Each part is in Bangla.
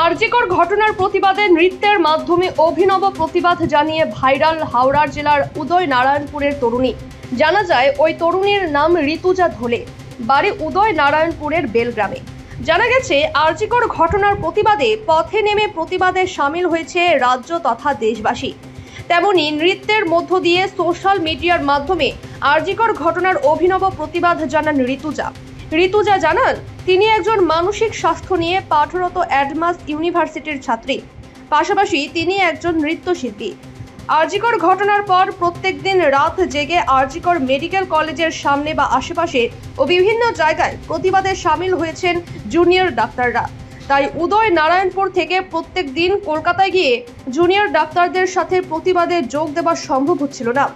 আরজিকর ঘটনার প্রতিবাদে নৃত্যের মাধ্যমে অভিনব প্রতিবাদ জানিয়ে ভাইরাল হাওড়ার জেলার উদয় নারায়ণপুরের তরুণী। জানা যায়, ওই তরুণীর নাম ঋতুজা ধোলে। বাড়ি উদয় নারায়ণপুরের বেলগ্রামে। জানা গেছে, আরজিকর ঘটনার প্রতিবাদে পথে নেমে প্রতিবাদে সামিল হয়েছে রাজ্য তথা দেশবাসী। তেমনি নৃত্যের মধ্য দিয়ে সোশ্যাল মিডিয়ার মাধ্যমে আরজিকর ঘটনার অভিনব প্রতিবাদ জানান ঋতুজা। ঋতুজা জানান, তিনি একজন মানসিক স্বাস্থ্য নিয়ে পাঠরত অ্যাডমাস ইউনিভার্সিটির ছাত্রী। পাশাপাশি তিনি একজন নৃত্যশিল্পী। আরজিকর ঘটনার পর প্রত্যেকদিন রাত জেগে আরজিকর মেডিকেল কলেজের সামনে বা আশেপাশে ও বিভিন্ন জায়গায় প্রতিবাদে সামিল হয়েছেন জুনিয়র ডাক্তাররা। তাই উদয় নারায়ণপুর থেকে প্রত্যেক দিন কলকাতায় গিয়ে জুনিয়র ডাক্তারদের সাথে প্রতিবাদে যোগ দেওয়া সম্ভব হচ্ছিল না।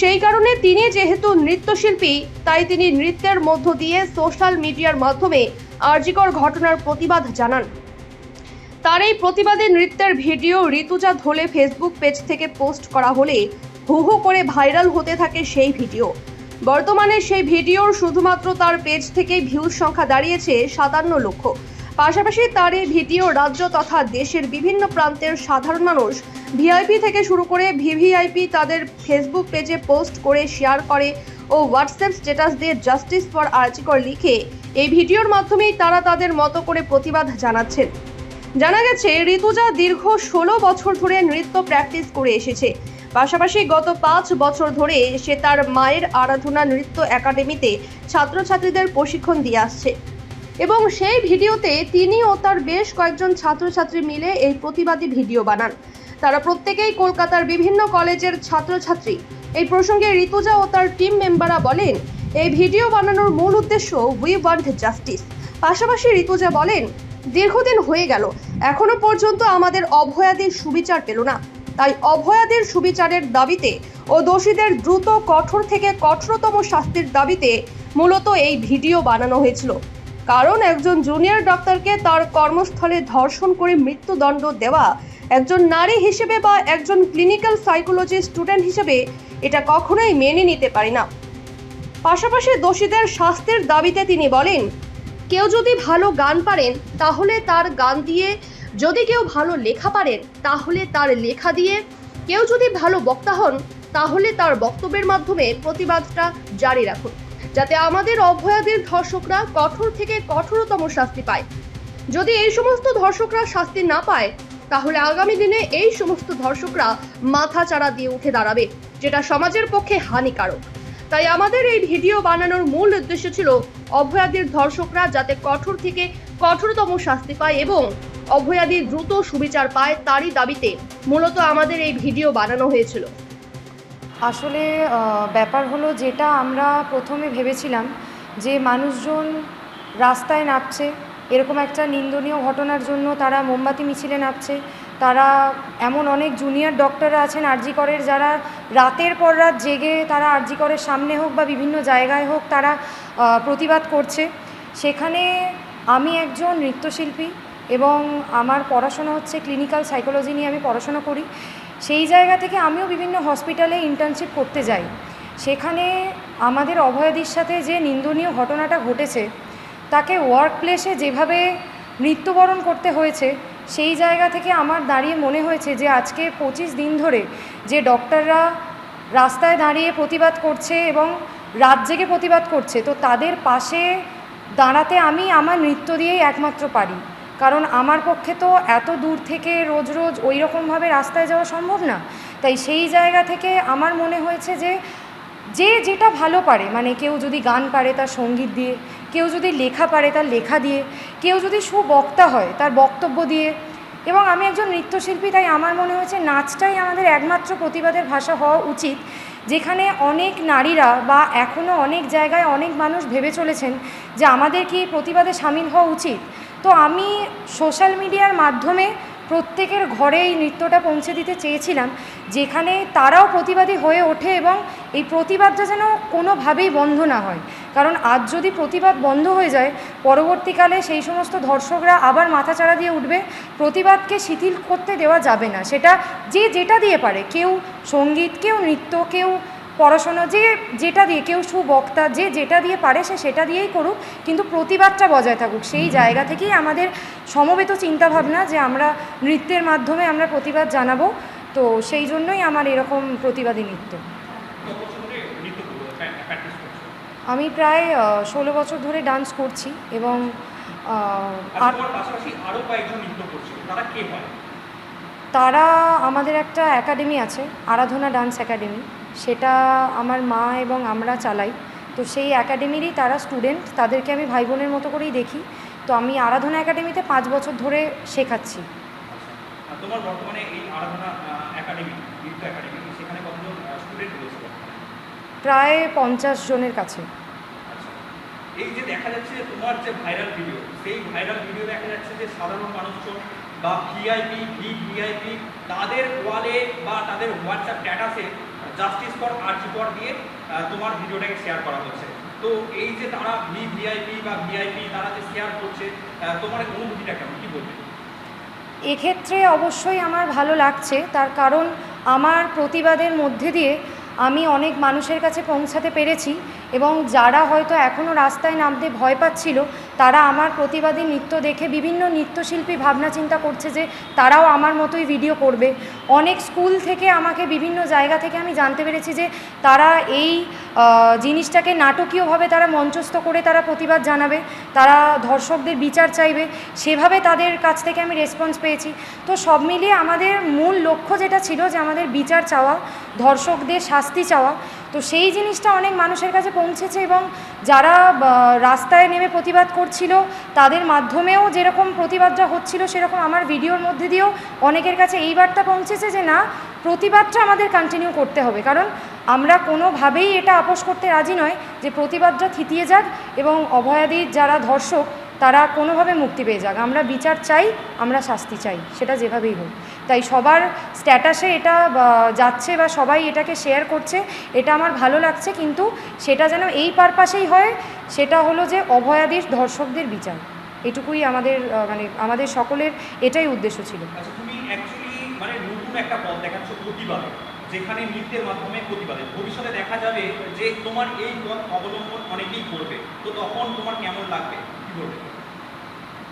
সেই কারণে তিনি যেহেতু নৃত্যশিল্পী, তাই তিনি নৃত্যের মধ্য দিয়ে সোশ্যাল মিডিয়ার মাধ্যমে আরজিকর ঘটনার প্রতিবাদ জানান। তার এই প্রতিবাদে নৃত্যের ভিডিও ঋতুজা ধলে ফেসবুক পেজ থেকে পোস্ট করা হলে হু হু করে ভাইরাল হতে থাকে সেই ভিডিও। বর্তমানে সেই ভিডিওর শুধুমাত্র তার পেজ থেকেই ভিউজ সংখ্যা দাঁড়িয়েছে সাতান্ন লক্ষ। পাশাপাশি তার এই ভিডিও রাজ্য তথা দেশের বিভিন্ন প্রান্তের সাধারণ মানুষ ভিআইপি থেকে শুরু করে ভিভিআইপি তাদের ফেসবুক পেজে পোস্ট করে শেয়ার করে ও হোয়াটসঅ্যাপ স্ট্যাটাস দিয়ে জাস্টিস ফর আর্চিকর লিখে এই ভিডিওর মাধ্যমেই তারা তাদের মতো করে প্রতিবাদ জানাচ্ছেন। জানা গেছে, ঋতুজা দীর্ঘ ষোলো বছর ধরে নৃত্য প্র্যাকটিস করে এসেছে। পাশাপাশি গত পাঁচ বছর ধরে সে তার মায়ের আরাধনা নৃত্য একাডেমিতে ছাত্রছাত্রীদের প্রশিক্ষণ দিয়ে আসছে। এবং সেই ভিডিওতে তিনি ও তার বেশ কয়েকজন ছাত্রছাত্রী মিলে এই প্রতিবাদী ভিডিও বানান। তারা প্রত্যেকেই কলকাতার বিভিন্ন কলেজের ছাত্রছাত্রী। এই প্রসঙ্গে ঋতুজা ও তার টিম মেম্বাররা বলেন, এই ভিডিও বানানোর মূল উদ্দেশ্য উই ওয়ান্ট জাস্টিস পাশাপাশি ঋতুজা বলেন, দীর্ঘদিন হয়ে গেল, এখনও পর্যন্ত আমাদের অভয়াদের সুবিচার পেল না। তাই অভয়াদের সুবিচারের দাবিতে ও দোষীদের দ্রুত কঠোর থেকে কঠোরতম শাস্তির দাবিতে মূলত এই ভিডিও বানানো হয়েছিল। কারণ একজন জুনিয়র ডক্টরকে তার কর্মস্থলে ধর্ষণ করে মৃত্যুদণ্ড দেওয়া, একজন নারী হিসেবে বা একজন ক্লিনিক্যাল সাইকোলজি স্টুডেন্ট হিসেবে এটা কখনোই মেনে নিতে পারি না। পাশাপাশি দোষীদের শাস্তির দাবিতে তিনি বলেন, কেউ যদি ভালো গান পারেন, তাহলে তার গান দিয়ে যদি কেউ ভালো লেখা পারেন, তাহলে তার লেখা দিয়ে। কেউ যদি ভালো বক্তা হন, তাহলে তার বক্তব্যের মাধ্যমে প্রতিবাদটা জারি রাখুন। যাতে আমাদের অভয়াদের ধর্ষকরা কঠোর থেকে কঠোরতম শাস্তি পায়। যদি এই সমস্ত ধর্ষকরা শাস্তি না পায়, তাহলে আগামী দিনে এই সমস্ত ধর্ষকরা মাথা চাড়া দিয়ে উঠে দাঁড়াবে, যেটা সমাজের পক্ষে হানিকারক। তাই আমাদের এই ভিডিও বানানোর মূল উদ্দেশ্য ছিল অভয়াদির ধর্ষকরা যাতে কঠোর থেকে কঠোরতম শাস্তি পায় এবং অভয়াদির দ্রুত সুবিচার পায় তারই দাবিতে মূলত আমাদের এই ভিডিও বানানো হয়েছিল। আসলে ব্যাপার হলো যেটা আমরা প্রথমে ভেবেছিলাম যে মানুষজন রাস্তায় নামছে, এরকম একটা নিন্দনীয় ঘটনার জন্য তারা মোমবাতি, মিছিলে নামছে। তারা এমন অনেক জুনিয়র ডক্টররা আছেন আরজিকরের যারা রাতের পর রাত জেগে তারা আরজিকরের সামনে হোক বা বিভিন্ন জায়গায় হোক তারা প্রতিবাদ করছে। সেখানে আমি একজন নৃত্যশিল্পী এবং আমার পড়াশোনা হচ্ছে ক্লিনিক্যাল সাইকোলজি নিয়ে আমি পড়াশোনা করি। সেই জায়গা থেকে আমিও বিভিন্ন হসপিটালে ইন্টার্নশিপ করতে যাই। সেখানে আমাদের অভয়াদির সাথে যে নিন্দনীয় ঘটনাটা ঘটেছে, তাকে ওয়ার্ক প্লেসে যেভাবে মৃত্যুবরণ করতে হয়েছে, সেই জায়গা থেকে আমার দাঁড়িয়ে মনে হয়েছে যে আজকে পঁচিশ দিন ধরে যে ডক্টররা রাস্তায় দাঁড়িয়ে প্রতিবাদ করছে এবং রাত জেগে প্রতিবাদ করছে, তো তাদের পাশে দাঁড়াতে আমি আমার নৃত্য দিয়েই একমাত্র পারি। কারণ আমার পক্ষে তো এত দূর থেকে রোজ রোজ ওই রকমভাবে রাস্তায় যাওয়া সম্ভব না। তাই সেই জায়গা থেকে আমার মনে হয়েছে যে যে যেটা ভালো পারে মানে কেউ যদি গান পারে তার সংগীত দিয়ে, কেউ যদি লেখা পারে তার লেখা দিয়ে, কেউ যদি সুবক্তা হয় তার বক্তব্য দিয়ে, এবং আমি একজন নৃত্যশিল্পী, তাই আমার মনে হয়েছে নাচটাই আমাদের একমাত্র প্রতিবাদের ভাষা হওয়া উচিত, যেখানে অনেক নারীরা বা এখনও অনেক জায়গায় অনেক মানুষ ভেবে চলেছেন যে আমাদের কি প্রতিবাদে সামিল হওয়া উচিত। তো আমি সোশ্যাল মিডিয়ার মাধ্যমে প্রত্যেকের ঘরে এই নৃত্যটা পৌঁছে দিতে চেয়েছিলাম, যেখানে তারাও প্রতিবাদী হয়ে ওঠে এবং এই প্রতিবাদটা যেন কোনোভাবেই বন্ধ না হয়। কারণ আজ যদি প্রতিবাদ বন্ধ হয়ে যায়, পরবর্তীকালে সেই সমস্ত ধর্ষকরা আবার মাথাচাড়া দিয়ে উঠবে, প্রতিবাদকে শিথিল করতে দেওয়া যাবে না। সেটা যে যেটা দিয়ে পারে, কেউ সংগীত, কেউ নৃত্য, কেউ পড়াশোনা যে যেটা দিয়ে কেউ সুবক্তা যে যেটা দিয়ে পারে সে সেটা দিয়েই করুক কিন্তু প্রতিবাদটা বজায় থাকুক। সেই জায়গা থেকেই আমাদের সমবেত চিন্তাভাবনা যে আমরা নৃত্যের মাধ্যমে আমরা প্রতিবাদ জানাব তো সেই জন্যই আমার এরকম প্রতিবাদী নৃত্য। আমি প্রায় ষোলো বছর ধরে ডান্স করছি এবং তারা তারা আমাদের একটা একাডেমি আছে আরাধনা ডান্স একাডেমি। সেটা আমার মা এবং আমরা চালাই। তো সেই একাডেমিরই তারা স্টুডেন্ট তাদেরকে আমি ভাই বোনের মতো করেই দেখি। তো আমি আরাধনা একাডেমিতে পাঁচ বছর ধরে শেখাচ্ছি। তোমার বর্তমানে এই আরাধনা একাডেমি একাডেমি সেখানে কতজন স্টুডেন্ট রয়েছে প্রায় পঞ্চাশ জনের কাছে। আচ্ছা এই যে দেখা যাচ্ছে তোমার যে ভাইরাল ভিডিও সেই ভাইরাল ভিডিও দেখা যাচ্ছে যে সাধারণ মানুষজন বা ভিআইপি ভি ভিআইপি তাদের ওয়ালে বা তাদের হোয়াটসঅ্যাপ স্ট্যাটাসে জাস্টিস ফর আর্জি ফর দিয়ে তোমার ভিডিওটাকে শেয়ার করা হচ্ছে। তো এই যে তারা ভি ভিআইপি বা ভিআইপি তারা যে শেয়ার করছে তোমার অনুভূতিটা কেমন? কি বলবে? এক্ষেত্রে অবশ্যই আমার ভালো লাগছে। তার কারণ আমার প্রতিবাদের মধ্যে দিয়ে আমি অনেক মানুষের কাছে পৌঁছাতে পেরেছি এবং যারা হয়তো এখনও রাস্তায় নামতে ভয় পাচ্ছিল তারা আমার প্রতিবাদী নৃত্য দেখে বিভিন্ন নৃত্যশিল্পী ভাবনা চিন্তা করছে যে তারাও আমার মতোই ভিডিও করবে। অনেক স্কুল থেকে আমাকে বিভিন্ন জায়গা থেকে আমি জানতে পেরেছি যে তারা এই জিনিসটাকে নাটকীয়ভাবে তারা মঞ্চস্থ করে তারা প্রতিবাদ জানাবে, তারা ধর্ষকদের বিচার চাইবে, সেভাবে তাদের কাছ থেকে আমি রেসপন্স পেয়েছি। তো সব মিলিয়ে আমাদের মূল লক্ষ্য যেটা ছিল যে আমাদের বিচার চাওয়া, ধর্ষকদের শাস্তি চাওয়া তো সেই জিনিসটা অনেক মানুষের কাছে পৌঁছেছে এবং যারা রাস্তায় নেমে প্রতিবাদ করছিল, তাদের মাধ্যমেও যেরকম প্রতিবাদটা হচ্ছিল, সেরকম আমার ভিডিওর মধ্যে দিয়েও অনেকের কাছে এই বার্তা পৌঁছেছে যে না, প্রতিবাদটা আমাদের কন্টিনিউ করতে হবে। কারণ আমরা কোনোভাবেই এটা আপোষ করতে রাজি নয় যে প্রতিবাদটা থিতিয়ে যাক এবং অভয়াদির যারা ধর্ষক, তারা কোনোভাবে মুক্তি পেয়ে যাক। আমরা বিচার চাই, আমরা শাস্তি চাই, সেটা যেভাবেই হোক। তাই সবার স্ট্যাটাসে এটা যাচ্ছে বা সবাই এটাকে শেয়ার করছে, এটা আমার ভালো লাগছে। কিন্তু সেটা যেন এই পারপাসেই হয়, সেটা হলো যে অভয়াদির ধর্ষকদের বিচার। এটুকুই আমাদের মানে আমাদের সকলের এটাই উদ্দেশ্য ছিল। আচ্ছা মানে যেখানে নৃত্যের মাধ্যমে প্রতিবাদে। ভবিষ্যতে দেখা যাবে যে তোমার এই পথ অবলম্বন অনেকেই করবে। তো তখন তোমার কেমন লাগবে? কি বলবে?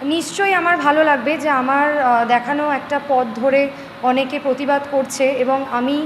নিশ্চয়ই আমার ভালো লাগবে যে আমার দেখানো একটা পথ ধরে অনেকে প্রতিবাদ করছে এবং আমি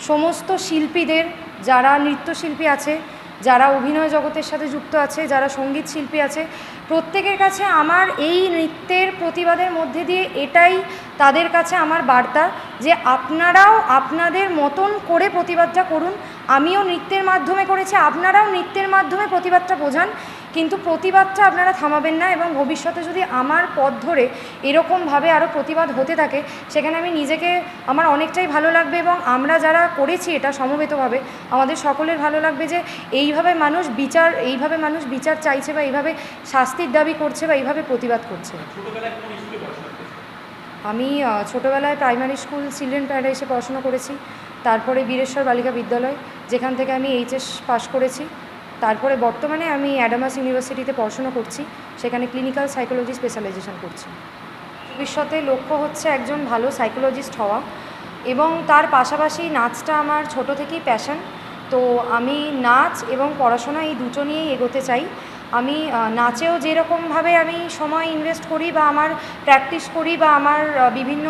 সমস্ত শিল্পীদের, যারা নৃত্যশিল্পী আছে, যারা অভিনয় জগতের সাথে যুক্ত আছে, যারা সংগীত শিল্পী আছে, প্রত্যেকের কাছে আমার এই নৃত্যের প্রতিবাদের মধ্যে দিয়ে এটাই তাদের কাছে আমার বার্তা যে আপনারাও আপনাদের মতন করে প্রতিবাদটা করুন। আমিও নৃত্যের মাধ্যমে করেছি, আপনারাও নৃত্যের মাধ্যমে প্রতিবাদটা বোঝান। কিন্তু প্রতিবাদটা আপনারা থামাবেন না এবং ভবিষ্যতে যদি আমার পথ ধরে এরকমভাবে আরও প্রতিবাদ হতে থাকে সেখানে আমি নিজেকে আমার অনেকটাই ভালো লাগবে এবং আমরা যারা করেছি এটা সমবেতভাবে আমাদের সকলের ভালো লাগবে যে এইভাবে মানুষ বিচার এইভাবে মানুষ বিচার চাইছে বা এইভাবে শাস্তির দাবি করছে বা এইভাবে প্রতিবাদ করছে। আমি ছোটোবেলায় প্রাইমারি স্কুল চিলড্রেন প্যারাডাইসে পড়াশোনা করেছি তারপরে বীরেশ্বর বালিকা বিদ্যালয় যেখান থেকে আমি এইচএস পাশ করেছি। তারপরে বর্তমানে আমি অ্যাডামাস ইউনিভার্সিটিতে পড়াশোনা করছি, সেখানে ক্লিনিক্যাল সাইকোলজি স্পেশালাইজেশন করছি। ভবিষ্যতে লক্ষ্য হচ্ছে একজন ভালো সাইকোলজিস্ট হওয়া এবং তার পাশাপাশি নাচটা আমার ছোট থেকেই প্যাশন তো আমি নাচ এবং পড়াশোনা এই দুটো নিয়েই এগোতে চাই। আমি নাচেও যেরকমভাবে আমি সময় ইনভেস্ট করি বা আমার প্র্যাকটিস করি বা আমার বিভিন্ন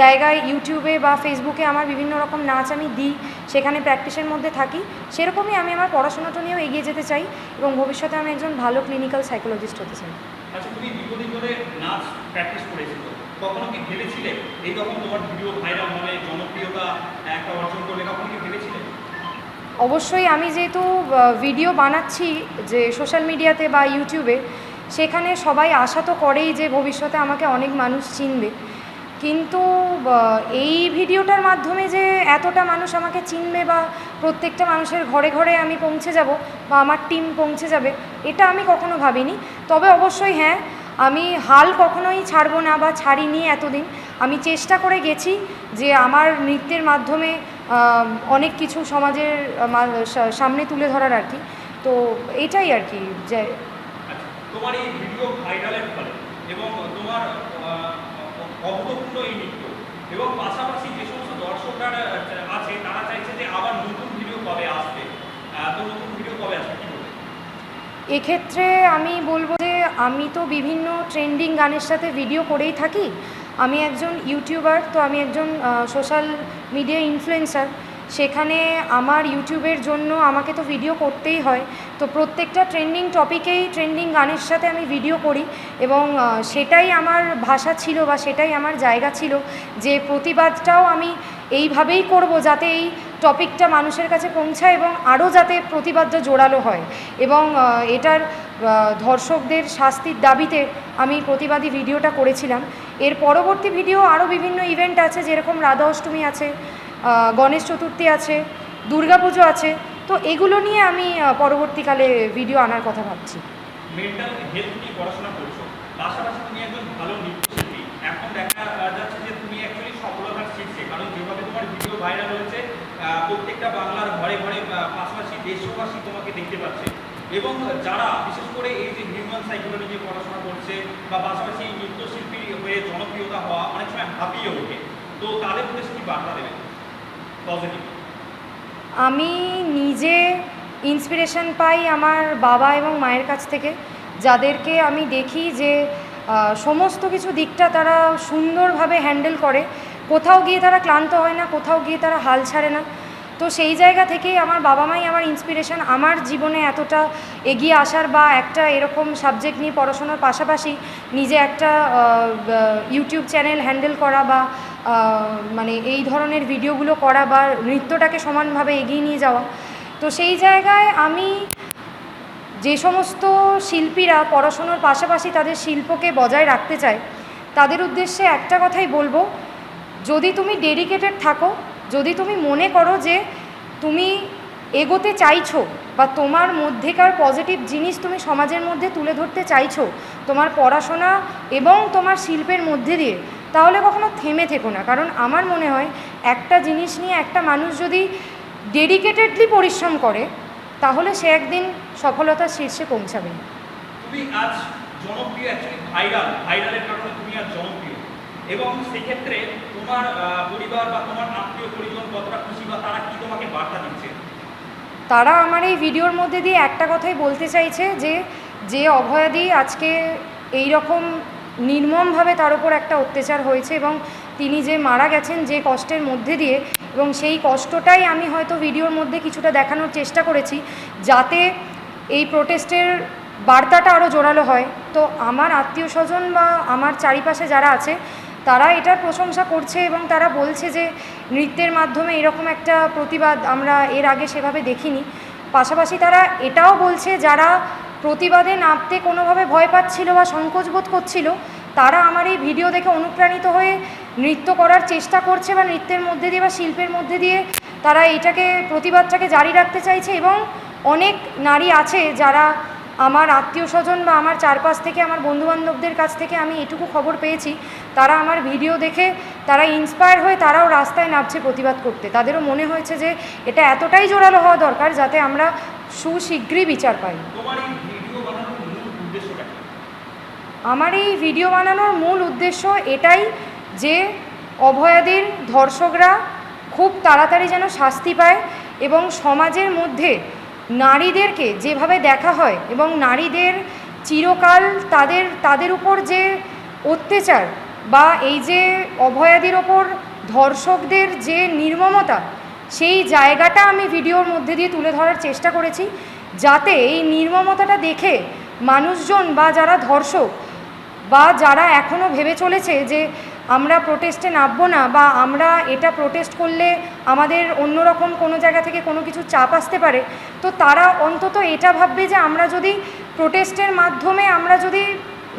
জায়গায় ইউটিউবে বা ফেসবুকে আমার বিভিন্ন রকম নাচ আমি দিই সেখানে প্র্যাকটিসের মধ্যে থাকি সেরকমই আমি আমার পড়াশোনাটা নিয়েও এগিয়ে যেতে চাই এবং ভবিষ্যতে আমি একজন ভালো ক্লিনিক্যাল সাইকোলজিস্ট হতে চাই। আচ্ছা তুমি দীর্ঘদিন ধরে নাচ প্র্যাকটিস করেছিল কখনো কি ভেবেছিলে? এই রকম তোমার ভিডিও ভাইরাল হবে জনপ্রিয়তা একটা অর্জন করবে কখনো কি ভেবেছিলে? অবশ্যই আমি যেহেতু ভিডিও বানাচ্ছি যে সোশ্যাল মিডিয়াতে বা ইউটিউবে সেখানে সবাই আশা তো করেই যে ভবিষ্যতে আমাকে অনেক মানুষ চিনবে। কিন্তু এই ভিডিওটার মাধ্যমে যে এতটা মানুষ আমাকে চিনবে বা প্রত্যেকটা মানুষের ঘরে ঘরে আমি পৌঁছে যাব বা আমার টিম পৌঁছে যাবে, এটা আমি কখনো ভাবিনি। তবে অবশ্যই হ্যাঁ আমি হাল কখনোই ছাড়বো না বা ছাড়িনি এতদিন। আমি চেষ্টা করে গেছি যে আমার নৃত্যের মাধ্যমে অনেক কিছু সমাজের সামনে তুলে ধরার আর কি তো এটাই আর কি যে আচ্ছা তোমার এই ভিডিও ভাইরালের ফলে এবং তোমার আহ, অভূতপূর্ণ এই নৃত্য। এবং পাশাপাশি যে সমস্ত দর্শকরা আছে তারা চাইছে যে আবার নতুন ভিডিও কবে আসবে। তো নতুন ভিডিও কবে আসবে এক্ষেত্রে আমি বলব যে আমি তো বিভিন্ন ট্রেন্ডিং গানের সাথে ভিডিও করেই থাকি। আমি একজন ইউটিউবার তো আমি একজন সোশ্যাল মিডিয়া ইনফ্লুয়েন্সার সেখানে আমার ইউটিউবের জন্য আমাকে তো ভিডিও করতেই হয়। তো প্রত্যেকটা ট্রেন্ডিং টপিকেই ট্রেন্ডিং গানের সাথে আমি ভিডিও করি এবং সেটাই আমার ভাষা ছিল বা সেটাই আমার জায়গা ছিল যে প্রতিবাদটাও আমি এইভাবেই করব যাতে এই টপিকটা মানুষের কাছে পৌঁছায় এবং আরও যাতে প্রতিবাদটা জোরালো হয়। এবং এটার ধর্ষকদের শাস্তির দাবিতে আমি প্রতিবাদী ভিডিওটা করেছিলাম। এর পরবর্তী ভিডিও আরও বিভিন্ন ইভেন্ট আছে, যেরকম রাধা অষ্টমী আছে গণেশ চতুর্থী আছে, দুর্গাপুজো আছে তো এগুলো নিয়ে আমি পরবর্তীকালে ভিডিও আনার কথা ভাবছি। মেন্টাল পড়াশোনা করছ। পাশাপাশি তুমি একজন ভালো নৃত্যশিল্পী এখন দেখা যাচ্ছে যে তুমি অ্যাকচুয়ালি কারণ যেভাবে তোমার ভিডিও ভাইরাল প্রত্যেকটা বাংলার ঘরে ঘরে পাশাপাশি দেশবাসী তোমাকে দেখতে পাচ্ছে। এবং যারা, বিশেষ করে এই যে হিউম্যান সাইকোলজি নিয়ে পড়াশোনা করছে, বা পাশাপাশি নৃত্যশিল্পী হয়ে জনপ্রিয়তা হওয়া, অনেক সময় হাঁপিয়ে ওঠে। তো তাদের উদ্দেশ্যে কি বার্তা দেবে পজিটিভ আমি নিজে ইন্সপিরেশন পাই আমার বাবা এবং মায়ের কাছ থেকে, যাদেরকে আমি দেখি যে সমস্ত কিছু দিকটা তারা সুন্দরভাবে হ্যান্ডেল করে। কোথাও গিয়ে তারা ক্লান্ত হয় না, কোথাও গিয়ে তারা হাল ছাড়ে না। তো সেই জায়গা থেকেই আমার বাবা মাই আমার ইন্সপিরেশন আমার জীবনে এতটা এগিয়ে আসার বা একটা এরকম সাবজেক্ট নিয়ে পড়াশোনার পাশাপাশি নিজে একটা ইউটিউব চ্যানেল হ্যান্ডেল করা বা মানে এই ধরনের ভিডিওগুলো করা বা নৃত্যটাকে সমানভাবে এগিয়ে নিয়ে যাওয়া। তো সেই জায়গায় আমি যে সমস্ত শিল্পীরা পড়াশোনার পাশাপাশি তাদের শিল্পকে বজায় রাখতে চায়, তাদের উদ্দেশ্যে একটা কথাই বলব, যদি তুমি ডেডিকেটেড থাকো, যদি তুমি মনে করো যে তুমি এগোতে চাইছো বা তোমার মধ্যেকার পজিটিভ জিনিস তুমি সমাজের মধ্যে তুলে ধরতে চাইছো, তোমার পড়াশোনা এবং তোমার শিল্পের মধ্যে দিয়ে তাহলে কখনো থেমে থেকো না। কারণ আমার মনে হয় একটা জিনিস নিয়ে একটা মানুষ যদি ডেডিকেটেডলি পরিশ্রম করে তাহলে সে একদিন সফলতার শীর্ষে পৌঁছাবে। তুমি আজ জনপ্রিয় ভাইরাল ভাইরালের কারণে তুমি আজ জনপ্রিয়। এবং সেক্ষেত্রে তোমার পরিবার বা তোমার আত্মীয় পরিজন কতটা খুশি বা তারা কি তোমাকে বার্তা দিচ্ছে? তারা আমার এই ভিডিওর মধ্যে দিয়ে একটা কথাই বলতে চাইছে যে যে অভয়াদি আজকে এই রকম নির্মমভাবে তার উপর একটা অত্যাচার হয়েছে এবং তিনি যে মারা গেছেন যে কষ্টের মধ্যে দিয়ে এবং সেই কষ্টটাই আমি হয়তো ভিডিওর মধ্যে কিছুটা দেখানোর চেষ্টা করেছি যাতে এই প্রোটেস্টের বার্তাটা আরও জোরালো হয়। তো আমার আত্মীয় স্বজন বা আমার চারিপাশে যারা আছে, তারা এটার প্রশংসা করছে এবং তারা বলছে যে নৃত্যের মাধ্যমে এরকম একটা প্রতিবাদ আমরা এর আগে সেভাবে দেখিনি। পাশাপাশি তারা এটাও বলছে যারা প্রতিবাদে নামতে কোনোভাবে ভয় পাচ্ছিল বা সংকোচ বোধ করছিল, তারা আমার এই ভিডিও দেখে অনুপ্রাণিত হয়ে নৃত্য করার চেষ্টা করছে বা নৃত্যের মধ্যে দিয়ে বা শিল্পের মধ্যে দিয়ে তারা এটাকে প্রতিবাদটাকে জারি রাখতে চাইছে এবং অনেক নারী আছে যারা আমার আত্মীয় স্বজন বা আমার চারপাশ থেকে, আমার বন্ধুবান্ধবদের কাছ থেকে আমি এটুকু খবর পেয়েছি, তারা আমার ভিডিও দেখে তারা ইন্সপায়ার হয়ে তারাও রাস্তায় নামছে প্রতিবাদ করতে। তাদেরও মনে হয়েছে যে এটা এতটাই জোরালো হওয়া দরকার যাতে আমরা সুশীঘ্রই বিচার পাই তোমার এই ভিডিও বানানোর মূল উদ্দেশ্যটা কি আমার এই ভিডিও বানানোর মূল উদ্দেশ্য এটাই যে অভয়াদের ধর্ষকরা খুব তাড়াতাড়ি যেন শাস্তি পায় এবং সমাজের মধ্যে নারীদেরকে যেভাবে দেখা হয় এবং নারীদের চিরকাল তাদের তাদের উপর যে অত্যাচার বা এই যে অভয়াদির ওপর ধর্ষকদের যে নির্মমতা, সেই জায়গাটা আমি ভিডিওর মধ্যে দিয়ে তুলে ধরার চেষ্টা করেছি যাতে এই নির্মমতাটা দেখে মানুষজন বা যারা ধর্ষক বা যারা এখনও ভেবে চলেছে যে আমরা প্রোটেস্টে নামবো না বা আমরা এটা প্রোটেস্ট করলে আমাদের অন্যরকম কোনো জায়গা থেকে কোনো কিছু চাপ আসতে পারে, তো তারা অন্তত এটা ভাববে যে আমরা যদি প্রোটেস্টের মাধ্যমে, আমরা যদি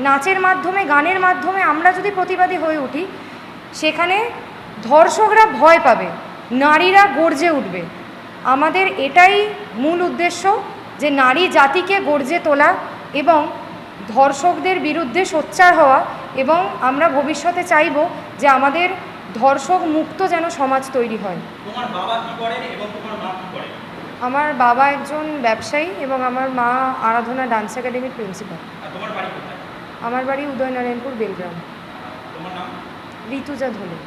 নাচের মাধ্যমে, গানের মাধ্যমে আমরা যদি প্রতিবাদী হয়ে উঠি, সেখানে ধর্ষকরা ভয় পাবে, নারীরা গর্জে উঠবে। আমাদের এটাই মূল উদ্দেশ্য যে নারী জাতিকে গর্জে তোলা এবং ধর্ষকদের বিরুদ্ধে সোচ্চার হওয়া এবং আমরা ভবিষ্যতে চাইব যে আমাদের ধর্ষক মুক্ত যেন সমাজ তৈরি হয়। তোমার বাবা কি করেন এবং তোমার মা কি করেন? আমার বাবা একজন ব্যবসায়ী এবং আমার মা আরাধনা ডান্স একাডেমির প্রিন্সিপাল। তোমার বাড়ি কোথায়? আমার বাড়ি উদয়নারায়ণপুর বেলগ্রাম। তোমার নাম? ঋতুজা ধলে।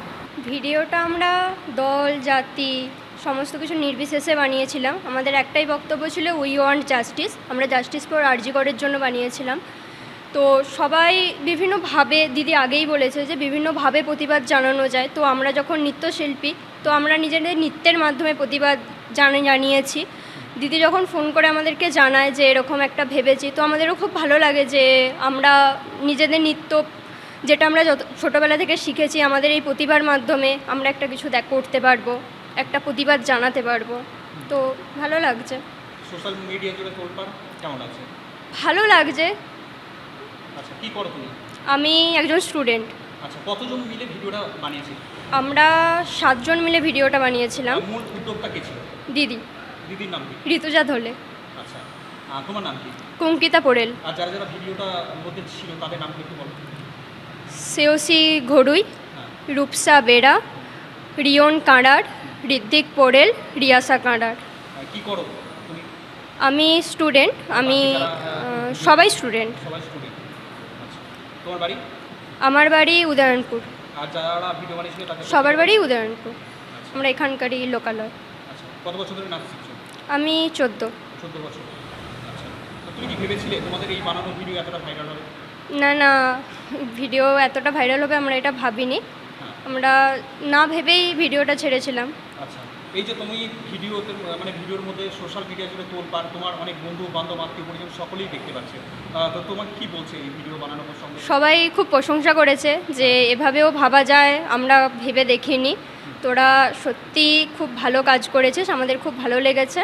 ভিডিওটা আমরা দল জাতি সমস্ত কিছু নির্বিশেষে বানিয়েছিলাম। আমাদের একটাই বক্তব্য ছিল উই ওয়ান্ট জাস্টিস আমরা জাস্টিস ফর আরজিকরের জন্য বানিয়েছিলাম। তো সবাই বিভিন্নভাবে, দিদি আগেই বলেছে যে বিভিন্নভাবে প্রতিবাদ জানানো যায়। তো আমরা যখন নৃত্যশিল্পী, তো আমরা নিজেদের নৃত্যের মাধ্যমে প্রতিবাদ জানা, জানিয়েছি। দিদি যখন ফোন করে আমাদেরকে জানায় যে এরকম একটা ভেবেছি, তো আমাদেরও খুব ভালো লাগে যে আমরা নিজেদের নৃত্য, যেটা আমরা যত, ছোটোবেলা থেকে শিখেছি, আমাদের এই প্রতিভার মাধ্যমে আমরা একটা কিছু দেখ, করতে পারব। একটা প্রতিবাদ জানাতে পারব। তো ভালো লাগছে। সোশ্যাল মিডিয়া জুড়ে কেমন আছে? ভালো লাগছে। আচ্ছা কি করো তুমি? আমি একজন স্টুডেন্ট। আচ্ছা কতজন মিলে ভিডিওটা বানিয়েছি আমরা সাতজন মিলে ভিডিওটা বানিয়েছিলাম। মূল উদ্যোগটা কে ছিল? দিদি। দিদির নাম কি? ঋতুজা ধলে। আচ্ছা তোমার নাম কি? কুঙ্কিতা পোড়েল। আর যারা যারা ভিডিওটা মধ্যে ছিল তাদের নাম কি একটু বলো? সেওসি ঘড়ুই হ্যাঁ। রূপসা বেড়া রিয়ন কাঁড়ার ঋদ্বিক পোড়েল রিয়াসা কাঁড়ার। কি করো আমি স্টুডেন্ট আমি সবাই স্টুডেন্ট সবাই স্টুডেন্ট আচ্ছা তোমার বাড়ি? আমার বাড়ি উদয়নপুর। আর যারা ভিডিও বানিয়েছিল সবার বাড়ি উদয়নপুর। আচ্ছা। আমরা এখানকারই লোকালয়। আচ্ছা কত বছর ধরে নাচ শিখছো? আমি চোদ্দ। চোদ্দ বছর। তুমি কি ভেবেছিলে তোমাদের এই বানানো ভিডিও এতটা ভাইরাল হবে? না না ভিডিও এতটা ভাইরাল হবে আমরা এটা ভাবিনি। হ্যাঁ আমরা না ভেবেই ভিডিওটা ছেড়েছিলাম। আচ্ছা এই যে তুমি ভিডিওতে মানে ভিডিওর মধ্যে সোশ্যাল মিডিয়া জুড়ে তোল পার তোমার অনেক বন্ধু বান্ধব আত্মীয় পরিজন সকলেই দেখতে পাচ্ছে। তো তোমার কি বলছে এই ভিডিও বানানোর সঙ্গে সবাই খুব প্রশংসা করেছে যে এভাবেও ভাবা যায় আমরা ভেবে দেখিনি। তোরা সত্যি খুব ভালো কাজ করেছিস আমাদের খুব ভালো লেগেছে।